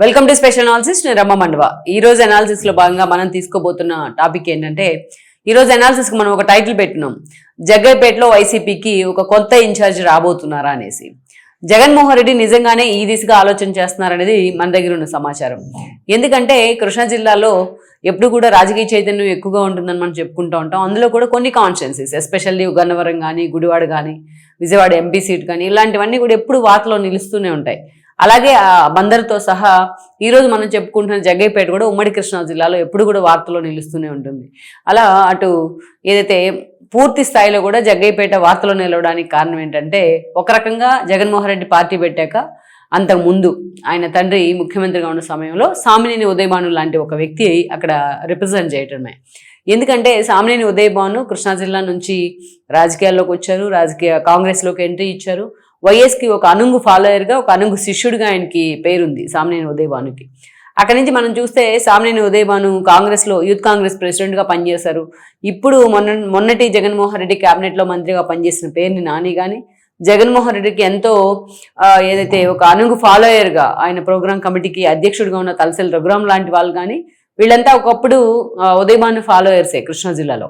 Welcome to special analysis నేను రమ్మ మండవ. ఈ రోజు అనాలిసిస్లో భాగంగా మనం తీసుకోబోతున్న టాపిక్ ఏంటంటే ఈ రోజు అనాలిసిస్కి మనం ఒక టైటిల్ పెట్టినాం. జగ్గైపేటలో వైసీపీకి ఒక కొత్త ఇన్ఛార్జ్ రాబోతున్నారా అనేసి. జగన్మోహన్ రెడ్డి నిజంగానే ఈ దిశగా ఆలోచన చేస్తున్నారనేది మన దగ్గర ఉన్న సమాచారం. ఎందుకంటే కృష్ణా జిల్లాలో ఎప్పుడు కూడా రాజకీయ చైతన్యం ఎక్కువగా ఉంటుందని మనం చెప్పుకుంటూ ఉంటాం. అందులో కూడా కొన్ని కాన్స్టిట్యున్సీస్ ఎస్పెషల్లీ గన్నవరం కానీ గుడివాడ కానీ విజయవాడ ఎంపీ సీట్ కానీ ఇలాంటివన్నీ కూడా ఎప్పుడు వార్తలో నిలుస్తూనే ఉంటాయి. అలాగే ఆ బందర్తో సహా ఈరోజు మనం చెప్పుకుంటున్న జగ్గైపేట కూడా ఉమ్మడి కృష్ణా జిల్లాలో ఎప్పుడు కూడా వార్తలో నిలుస్తూనే ఉంటుంది. అలా అటు ఏదైతే పూర్తి స్థాయిలో కూడా జగ్గైపేట వార్తలో నిలవడానికి కారణం ఏంటంటే ఒక రకంగా జగన్మోహన్ రెడ్డి పార్టీ పెట్టాక అంతకు ముందు ఆయన తండ్రి ముఖ్యమంత్రిగా ఉన్న సమయంలో సామినేని ఉదయభాను లాంటి ఒక వ్యక్తి అక్కడ రిప్రజెంట్ చేయటమే. ఎందుకంటే సామినేని ఉదయభాను కృష్ణా జిల్లా నుంచి రాజకీయాల్లోకి వచ్చారు రాజకీయ కాంగ్రెస్లోకి ఎంట్రీ ఇచ్చారు. వైఎస్కి ఒక అనుంగు ఫాలోయర్గా ఒక అనుంగు శిష్యుడిగా ఆయనకి పేరుంది సామ్నేని ఉదయభానుకి. అక్కడి నుంచి మనం చూస్తే సామ్నేని ఉదయభాను కాంగ్రెస్లో యూత్ కాంగ్రెస్ ప్రెసిడెంట్గా పనిచేశారు. ఇప్పుడు మొన్న మొన్నటి జగన్మోహన్ రెడ్డి క్యాబినెట్లో మంత్రిగా పనిచేసిన పేరుని నాని కానీ జగన్మోహన్ రెడ్డికి ఎంతో ఏదైతే ఒక అనుగు ఫాలోయర్గా ఆయన ప్రోగ్రాం కమిటీకి అధ్యక్షుడిగా ఉన్న తలసల్ రఘురామ్ లాంటి వాళ్ళు కానీ వీళ్ళంతా ఒకప్పుడు ఉదయభాను ఫాలోయర్సే కృష్ణా జిల్లాలో.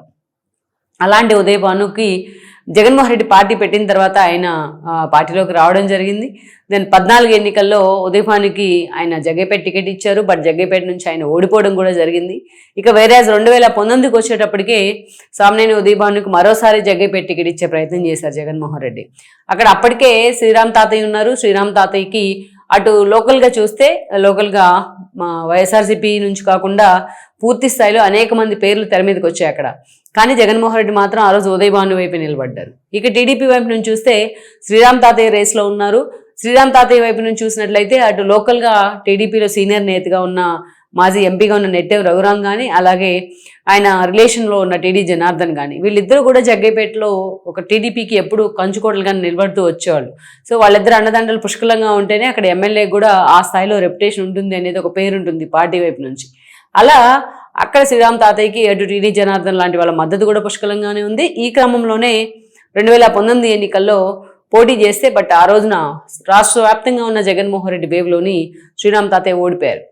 అలాంటి ఉదయభానుకి జగన్మోహన్ రెడ్డి పార్టీ పెట్టిన తర్వాత ఆయన పార్టీలోకి రావడం జరిగింది. దెన్ పద్నాలుగు ఎన్నికల్లో ఉదయపానికి ఆయన జగ్గేపేట టికెట్ ఇచ్చారు. బట్ జగ్గైపేట నుంచి ఆయన ఓడిపోవడం కూడా జరిగింది. ఇక వేరే రెండు వేల పంతొమ్మిదికి వచ్చేటప్పటికే సామ్నేని ఉదయభానుకి మరోసారి జగ్గేపేట టికెట్ ఇచ్చే ప్రయత్నం చేశారు జగన్మోహన్ రెడ్డి. అక్కడ అప్పటికే శ్రీరామ్ తాతయ్య ఉన్నారు. శ్రీరామ్ తాతయ్యకి అటు లోకల్గా చూస్తే లోకల్గా మా వైఎస్ఆర్సీపీ నుంచి కాకుండా పూర్తి స్థాయిలో అనేక మంది పేర్లు తెర మీదకి వచ్చాయి అక్కడ. కానీ జగన్మోహన్ రెడ్డి మాత్రం ఆ రోజు ఉదయభాను వైపు నిలబడ్డారు. ఇక టీడీపీ వైపు నుంచి చూస్తే శ్రీరామ్ తాతయ్య రేస్లో ఉన్నారు. శ్రీరామ్ తాతయ్య వైపు నుంచి చూసినట్లయితే అటు లోకల్గా టీడీపీలో సీనియర్ నేతగా ఉన్న మాజీ ఎంపీగా ఉన్న నెట్టెవ్ రఘురాం కానీ అలాగే ఆయన రిలేషన్లో ఉన్న టీడీ జనార్దన్ కానీ వీళ్ళిద్దరూ కూడా జగ్గైపేటలో ఒక టీడీపీకి ఎప్పుడు కంచుకోటలుగా నిలబడుతూ వచ్చేవాళ్ళు. సో వాళ్ళిద్దరు అన్నదండలు పుష్కలంగా ఉంటేనే అక్కడ ఎమ్మెల్యే కూడా ఆ స్థాయిలో రెప్యుటేషన్ ఉంటుంది అనేది ఒక పేరు ఉంటుంది పార్టీ వైపు నుంచి. అలా అక్కడ శ్రీరామ్ తాతయ్యకి అటు టీడీ జనార్దన్ లాంటి వాళ్ళ మద్దతు కూడా పుష్కలంగానే ఉంది. ఈ క్రమంలోనే రెండు వేల పంతొమ్మిది ఎన్నికల్లో పోటీ చేస్తే బట్ ఆ రోజున రాష్ట్ర వ్యాప్తంగా ఉన్న జగన్మోహన్ రెడ్డి వేవ్లోని శ్రీరామ్ తాతయ్య ఓడిపోయారు.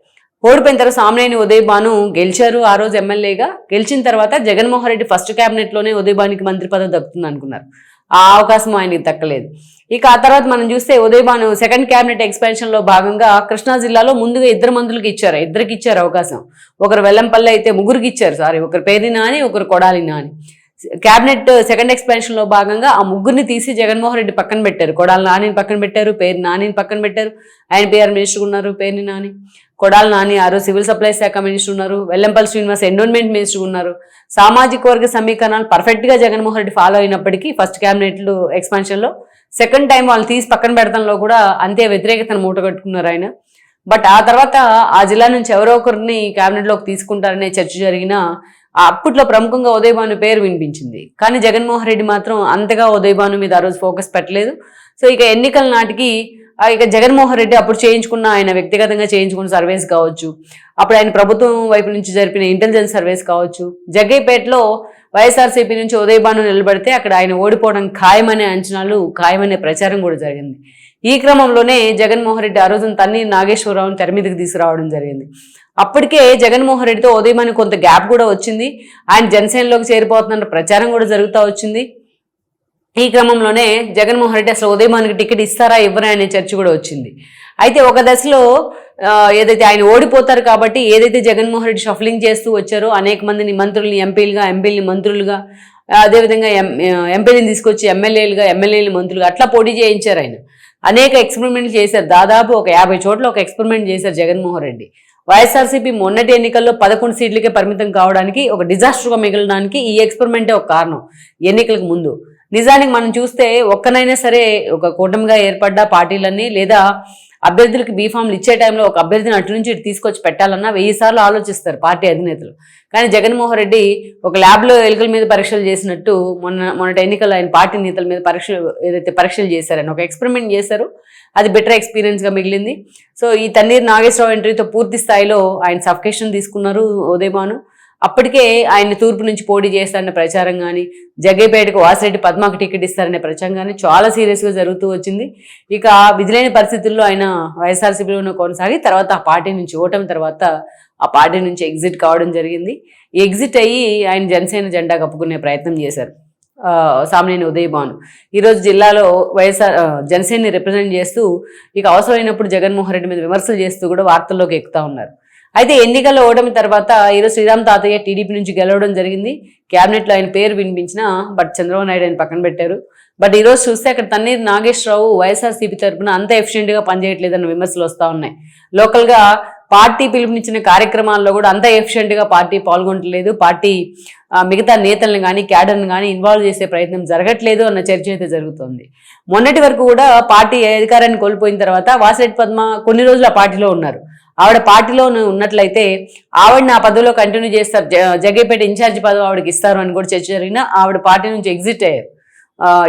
ఓడిపోయిన తర్వాత సామినేని ఉదయభాను గెలిచారు. ఆ రోజు ఎమ్మెల్యేగా గెలిచిన తర్వాత జగన్మోహన్ రెడ్డి ఫస్ట్ క్యాబినెట్లోనే ఉదయభానికి మంత్రి పదవి దక్కుతుంది అనుకున్నారు. ఆ అవకాశం ఆయనకి దక్కలేదు. ఇక ఆ తర్వాత మనం చూస్తే ఉదయభాను సెకండ్ క్యాబినెట్ ఎక్స్పెన్షన్లో భాగంగా కృష్ణా జిల్లాలో ముందుగా ఇద్దరు మంత్రులకు ఇచ్చారు. ఇద్దరికి ఇచ్చారు అవకాశం. ఒకరు వెల్లంపల్లి అయితే ముగ్గురికి ఇచ్చారు. సారీ ఒకరు పేరినా నాని ఒకరు కొడాలి నాని. క్యాబినెట్ సెకండ్ ఎక్స్పాన్షన్లో భాగంగా ఆ ముగ్గురిని తీసి జగన్మోహన్ రెడ్డి పక్కన పెట్టారు. కొడాలి నానిని పక్కన పెట్టారు పేరు నానిని పక్కన పెట్టారు. ఆయన పిఆర్ మినిస్టర్ ఉన్నారు పేరుని నాని. కొడాలి నాని ఆరు సివిల్ సప్లైస్ శాఖ మినిస్టర్ ఉన్నారు. వెల్లంపల్లి శ్రీనివాస్ ఎండోన్మెంట్ మినిస్టర్ ఉన్నారు. సామాజిక వర్గ సమీకరణాలు పర్ఫెక్ట్గా జగన్మోహన్ రెడ్డి ఫాలో అయినప్పటికీ ఫస్ట్ క్యాబినెట్లు ఎక్స్పాన్షన్లో సెకండ్ టైం వాళ్ళు తీసి పక్కన పెడతంలో కూడా అంతే వ్యతిరేకతను మూటగట్టుకున్నారు ఆయన. బట్ ఆ తర్వాత ఆ జిల్లా నుంచి ఎవరో ఒకరిని క్యాబినెట్లోకి లోకి తీసుకుంటారనే చర్చ జరిగిన అప్పట్లో ప్రముఖంగా ఉదయభాను పేరు వినిపించింది. కానీ జగన్మోహన్ రెడ్డి మాత్రం అంతగా ఉదయభాను మీద ఆ రోజు ఫోకస్ పెట్టలేదు. సో ఇక ఎన్నికల నాటికి ఆ ఇక జగన్మోహన్ రెడ్డి అప్పుడు చేయించుకున్న ఆయన వ్యక్తిగతంగా చేయించుకున్న సర్వేస్ కావచ్చు అప్పుడు ఆయన ప్రభుత్వం వైపు నుంచి జరిపిన ఇంటెలిజెన్స్ సర్వేస్ కావచ్చు జగ్గైపేటలో వైఎస్ఆర్సీపీ నుంచి ఉదయభాను నిలబడితే అక్కడ ఆయన ఓడిపోవడం ఖాయమనే అంచనాలు ఖాయమనే ప్రచారం కూడా జరిగింది. ఈ క్రమంలోనే జగన్మోహన్ రెడ్డి ఆ రోజున తన్ని నాగేశ్వరరావుని తెర మీదకి తీసుకురావడం జరిగింది. అప్పటికే జగన్మోహన్ రెడ్డితో ఉదయమని కొంత గ్యాప్ కూడా వచ్చింది. ఆయన జనసేనలోకి చేరిపోతున్న ప్రచారం కూడా జరుగుతూ వచ్చింది. ఈ క్రమంలోనే జగన్మోహన్ రెడ్డి అసలు ఉదయమానికి టికెట్ ఇస్తారా ఇవ్వరా అనే చర్చ కూడా వచ్చింది. అయితే ఒక దశలో ఏదైతే ఆయన ఓడిపోతారు కాబట్టి ఏదైతే జగన్మోహన్ రెడ్డి షఫలింగ్ చేస్తూ వచ్చారో అనేక మందిని మంత్రుల్ని ఎంపీలుగా ఎంపీలని మంత్రులుగా అదేవిధంగా ఎం ఎంపీలను తీసుకొచ్చి ఎమ్మెల్యేలుగా ఎమ్మెల్యేలు మంత్రులుగా అట్లా పోటీ చేయించారు ఆయన. అనేక ఎక్స్పెరిమెంట్లు చేశారు. దాదాపు ఒక యాభై చోట్ల ఒక ఎక్స్పెరిమెంట్ చేశారు జగన్మోహన్ రెడ్డి. వైఎస్ఆర్సీపీ మొన్నటి ఎన్నికల్లో పదకొండు సీట్లకే పరిమితం కావడానికి ఒక డిజాస్టర్గా మిగలడానికి ఈ ఎక్స్పెరిమెంటే ఒక కారణం ఎన్నికలకు ముందు. నిజానికి మనం చూస్తే ఒక్కనైనా సరే ఒక కూటమిగా ఏర్పడ్డ పార్టీలన్నీ లేదా అభ్యర్థులకు బీఫామ్లు ఇచ్చే టైంలో ఒక అభ్యర్థిని అటు నుంచి ఇటు తీసుకొచ్చి పెట్టాలన్నా వెయ్యి సార్లు ఆలోచిస్తారు పార్టీ అధినేతలు. కానీ జగన్మోహన్ రెడ్డి ఒక ల్యాబ్లో ఎలుకల మీద పరీక్షలు చేసినట్టు మొన్న మొన్నటి ఎన్నికల్లో ఆయన పార్టీ నేతల మీద పరీక్షలు ఏదైతే పరీక్షలు చేశారని ఒక ఎక్స్పెరిమెంట్ చేశారు. అది బెటర్ ఎక్స్పీరియన్స్గా మిగిలింది. సో ఈ తన్నీర్ నాగేశ్వరరావు ఎంట్రీతో పూర్తి స్థాయిలో ఆయన సఫకేషన్ తీసుకున్నారు ఉదయమాను అప్పటికే ఆయన తూర్పు నుంచి పోటీ చేస్తారనే ప్రచారం కానీ జగ్గైపేటకు వాసిరెడ్డి పద్మకు టికెట్ ఇస్తారనే ప్రచారం కానీ చాలా సీరియస్గా జరుగుతూ వచ్చింది. ఇక విధులైన పరిస్థితుల్లో ఆయన వైఎస్ఆర్సీపీలో కొనసాగి తర్వాత ఆ పార్టీ నుంచి ఓటమి తర్వాత ఆ పార్టీ నుంచి ఎగ్జిట్ కావడం జరిగింది. ఎగ్జిట్ అయ్యి ఆయన జనసేన జెండా కప్పుకునే ప్రయత్నం చేశారు. సామినేని ఉదయ్ భాను. ఈరోజు జిల్లాలో వైఎస్ఆర్ జనసేనని రిప్రజెంట్ చేస్తూ ఇక అవసరమైనప్పుడు జగన్మోహన్ రెడ్డి మీద విమర్శలు చేస్తూ కూడా వార్తల్లోకి ఎక్కుతా ఉన్నారు. అయితే ఎన్నికల్లో ఓటమి తర్వాత ఈరోజు శ్రీరామ్ తాతయ్య టీడీపీ నుంచి గెలవడం జరిగింది. క్యాబినెట్లో ఆయన పేరు వినిపించినా బట్ చంద్రబాబు నాయుడు ఆయన పక్కన పెట్టారు. బట్ ఈరోజు చూస్తే అక్కడ తన్నీరు నాగేశ్వరరావు వైఎస్ఆర్సీపీ తరపున అంత ఎఫిషియెంట్గా పనిచేయట్లేదన్న విమర్శలు వస్తూ ఉన్నాయి. లోకల్గా పార్టీ పిలుపునిచ్చిన కార్యక్రమాల్లో కూడా అంత ఎఫిషియెంట్గా పార్టీ పాల్గొనట్లేదు. పార్టీ మిగతా నేతలను కానీ క్యాడర్ని కానీ ఇన్వాల్వ్ చేసే ప్రయత్నం జరగట్లేదు అన్న చర్చ అయితే జరుగుతోంది. మొన్నటి వరకు కూడా పార్టీ అధికారాన్ని కోల్పోయిన తర్వాత వాసిరెడ్డి పద్మ కొన్ని రోజులు ఆ పార్టీలో ఉన్నారు. ఆవిడ పార్టీలో ఉన్నట్లయితే ఆవిడ నా పదవిలో కంటిన్యూ చేస్తారు జ- ఇన్ఛార్జ్ పదవి ఆవిడకి ఇస్తారు అని కూడా చర్చ జరిగినా ఆవిడ పార్టీ నుంచి ఎగ్జిట్ అయ్యారు.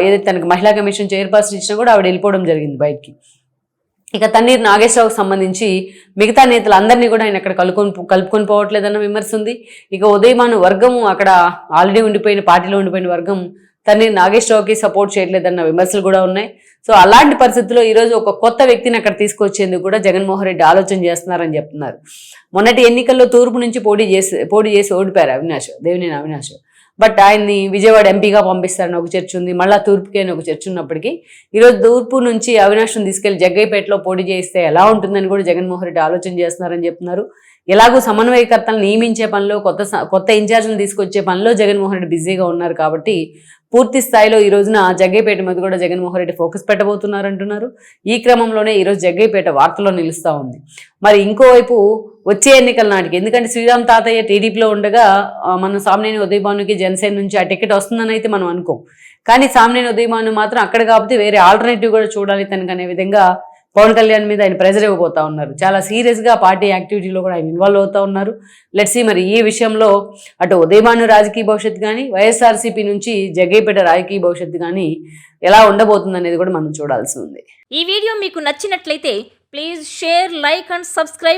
ఏదైతే తనకు మహిళా కమిషన్ చైర్పర్సన్ ఇచ్చినా కూడా ఆవిడ వెళ్ళిపోవడం జరిగింది బయటికి. ఇక తన్నీర్ నాగేశ్వరరావుకు సంబంధించి మిగతా నేతలందరినీ కూడా ఆయన అక్కడ కలుకొని కలుపుకొని పోవట్లేదన్న విమర్శ ఉంది. ఇక ఉదయమాను వర్గం అక్కడ ఆల్రెడీ ఉండిపోయిన పార్టీలో ఉండిపోయిన వర్గం తనని నాగేశ్వరరావుకి సపోర్ట్ చేయట్లేదన్న విమర్శలు కూడా ఉన్నాయి. సో అలాంటి పరిస్థితుల్లో ఈరోజు ఒక కొత్త వ్యక్తిని అక్కడ తీసుకొచ్చేందుకు కూడా జగన్మోహన్ రెడ్డి ఆలోచన చేస్తున్నారని చెప్తున్నారు. మొన్నటి ఎన్నికల్లో తూర్పు నుంచి పోటీ చేసి పోటీ చేసి ఓడిపోయారు అవినాష్ దేవినేని అవినాష్. బట్ ఆయన్ని విజయవాడ ఎంపీగా పంపిస్తారని ఒక చర్చ ఉంది. మళ్ళా తూర్పుకి అని ఒక చర్చ ఉన్నప్పటికీ ఈరోజు తూర్పు నుంచి అవినాష్ను తీసుకెళ్ళి జగ్గైపేటలో పోటీ చేస్తే ఎలా ఉంటుందని కూడా జగన్మోహన్ రెడ్డి ఆలోచన చేస్తున్నారని చెప్తున్నారు. ఎలాగో సమన్వయకర్తలను నియమించే పనిలో కొత్త కొత్త ఇన్ఛార్జ్లను తీసుకొచ్చే పనిలో జగన్మోహన్ రెడ్డి బిజీగా ఉన్నారు కాబట్టి పూర్తి స్థాయిలో ఈ రోజున జగ్గైపేట మీద కూడా జగన్మోహన్ రెడ్డి ఫోకస్ పెట్టబోతున్నారు అంటున్నారు ఈ క్రమంలోనే ఈరోజు జగ్గైపేట వార్తల్లో నిలుస్తూ ఉంది. మరి ఇంకోవైపు వచ్చే ఎన్నికల నాటికి ఎందుకంటే శ్రీరామ్ తాతయ్య టీడీపీలో ఉండగా మనం మన సామినేని ఉదయభానుకి జనసేన నుంచి ఆ టికెట్ వస్తుందని అయితే మనం అనుకోం. కానీ సామినేని ఉదయభాను మాత్రం అక్కడ కాబట్టి వేరే ఆల్టర్నేటివ్ కూడా చూడాలి తనకనే విధంగా పవన్ కళ్యాణ్ మీద ఆయన ప్రెజర్ ఇవ్వబోతా ఉన్నారు. చాలా సీరియస్గా పార్టీ యాక్టివిటీలో కూడా ఆయన ఇన్వాల్వ్ అవుతా ఉన్నారు. లెట్స్ మరి ఈ విషయంలో అటు ఉదయమాను రాజకీయ భవిష్యత్తు కానీ వైఎస్ఆర్సీపీ నుంచి జగ్గైపేట రాజకీయ భవిష్యత్తు కానీ ఎలా ఉండబోతుంది అనేది కూడా మనం చూడాల్సి ఉంది. ఈ వీడియో మీకు నచ్చినట్లయితే please share like and subscribe